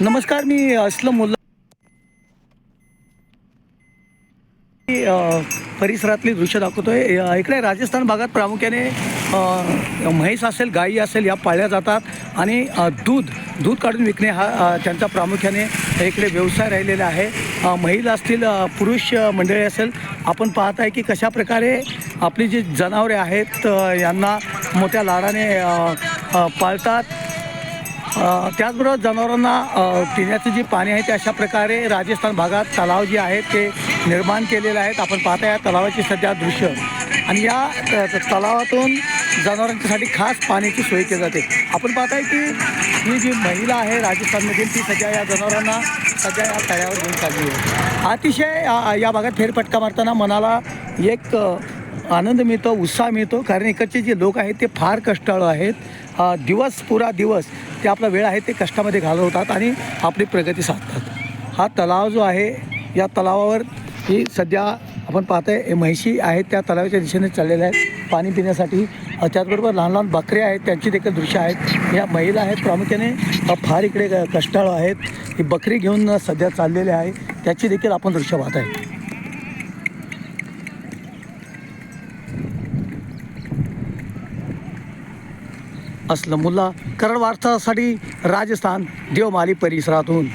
नमस्कार मी असलम मुल्ला मी, परिसरातली दृश्य दाखवतोय. इकडे राजस्थान भागात प्रामुख्याने म्हैस असेल गायी असेल या पाळल्या जातात. आणि दूध दूध काढून विकणे हा त्यांचा प्रामुख्याने इकडे व्यवसाय राहिलेला आहे. महिला असतील पुरुष मंडळी असेल आपण पाहत आहे की कशा प्रकारे आपली जी जनावरे आहेत यांना मोठ्या लाडाने पाळतात. त्याचबरोबर जनावरांना पिण्याचं जे पाणी आहे ते अशा प्रकारे राजस्थान भागात तलाव जे आहेत ते निर्माण केलेले आहेत. आपण पाहता या तलावाची सध्या दृश्य. आणि या तलावातून जनावरांच्यासाठी खास पाण्याची सोय केली जाते. आपण पाहताय की ही जी महिला आहे राजस्थानमधील ती सध्या या जनावरांना सध्या या तळ्यावर घेऊन चालली आहे. अतिशय या भागात फेरफटका मारताना मनाला एक आनंद मिळतो उत्साह मिळतो. कारण इकडचे जे लोक आहेत ते फार कष्टाळू आहेत. दिवस पुरा दिवस ते आपला वेळ आहे ते कष्टामध्ये घालवतात आणि आपली प्रगती साधतात. हा तलाव जो आहे या तलावावर ही सध्या आपण पाहतोय आहे म्हैशी आहेत त्या तलावाच्या दिशेने चाललेल्या आहेत. पाणी पिण्यासाठी त्याचबरोबर लहान लहान बकऱ्या आहेत त्यांची देखील दृश्य आहेत. या महिला आहेत प्रामुख्याने फार इकडे क- कष्टाळू आहेत. ही बकरी घेऊन सध्या चाललेले आहे. त्याची देखील आपण दृश्य पाहत आहे असलमुल्ला करड वार्तासाठी राजस्थान देवमाली परिसरातून.